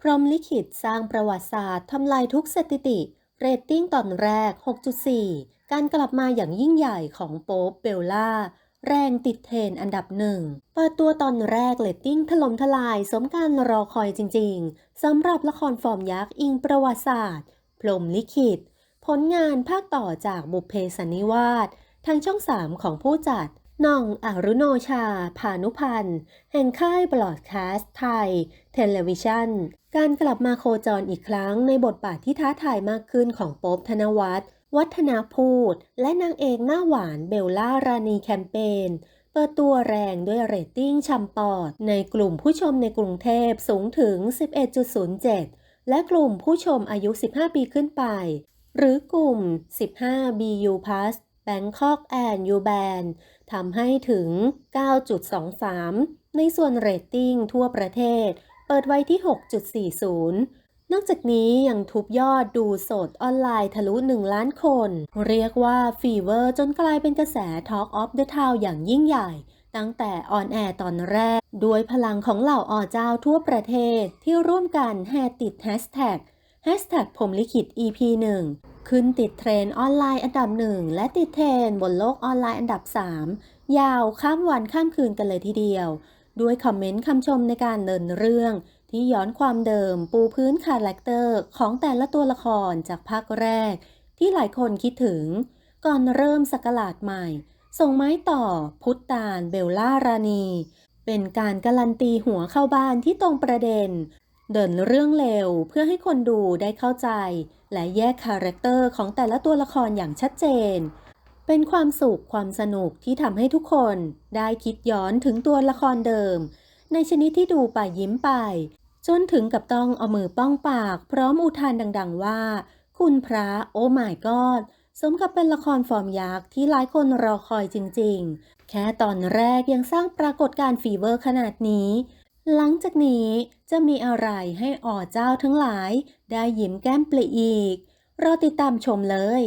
พรมลิขิตสร้างประวัติศาสตร์ทำลายทุกสถิติ เรตติ้งตอนแรก 6.4 การกลับมาอย่างยิ่งใหญ่ของโป๊ปเบลล่า แรงติดเทรนอันดับหนึ่ง เปิดตัวตอนแรกเรตติ้งถล่มทลายสมการรอคอยจริงๆ สำหรับละครฟอร์มยักษ์อิงประวัติศาสตร์ พรมลิขิต ผลงานภาคต่อจากบุพเพสันนิวาสทางช่อง 3 ของผู้จัด น่องอรุโนชา พานุพันธ์ แห่งค่ายบลอดแคสต์ไทย เทเลวิชันการกลับมาโคจรอีกครั้งในบทบาทที่ท้าทายมากขึ้นของโป๊บธนวัฒน์วัฒนาพูด และนางเอกหน้าหวานเบลล่ารานีแคมเปญเปิดตัวแรงด้วยเรตติ้งชำปอด ในกลุ่มผู้ชมในกรุงเทพสูงถึง 11.07 และกลุ่มผู้ชมอายุ 15 ปีขึ้นไป หรือกลุ่ม 15 BU Plus Bangkok and U Band ทำให้ถึง 9.23 ในส่วนเรตติ้งทั่วประเทศ เปิดไว้ที่ 6.40 นอกจากนี้ยังทุบยอดดูสดออนไลน์ทะลุ 1 ล้านคน เรียกว่าฟีเวอร์จนกลายเป็นกระแส Talk of the Town อย่างยิ่งใหญ่ ตั้งแต่ออนแอร์ตอนแรก ด้วยพลังของเหล่าอ่อเจ้าทั่วประเทศที่ร่วมกันแห่ติดแฮชแท็กแฮชแท็กผมลิขิต EP 1 ขึ้นติดเทรนออนไลน์อันดับหนึ่งและติดเทรนบนโลกออนไลน์อันดับ 3 ยาวข้ามวันข้ามคืนกันเลยทีเดียว ด้วยคอมเมนต์คำชมในการเดินเรื่อง ที่ย้อนความเดิมปูพื้นคาแรคเตอร์ของแต่ละตัวละครจากภาคแรก ที่หลายคนคิดถึง ก่อนเริ่มสกราดใหม่ ส่งไม้ต่อพุทธตาลเบลล่ารานีเป็นการการันตีหัวเข้าบ้านที่ตรงประเด็น เดินเรื่องเร็วเพื่อให้คนดูได้เข้าใจ และแยกคาแรคเตอร์ของแต่ละตัวละครอย่างชัดเจน เป็นความสุขความสนุกที่ทำให้ทุกคนได้คิดย้อนถึงตัวละครเดิม ในชนิดที่ดูไปยิ้มไป จนถึงกับต้องเอามือป้องปาก พร้อมอุทานดัง ๆ ว่า คุณพระโอ้ my god สมกับเป็นละครฟอร์มยักษ์ที่หลายคนรอคอยจริง ๆ แค่ตอนแรกยังสร้างปรากฏการณ์ฟีเวอร์ขนาดนี้ หลังจากนี้จะมีอะไรให้อ่อเจ้าทั้งหลาย ได้ยิ้มแก้มปลีอีก รอติดตามชมเลย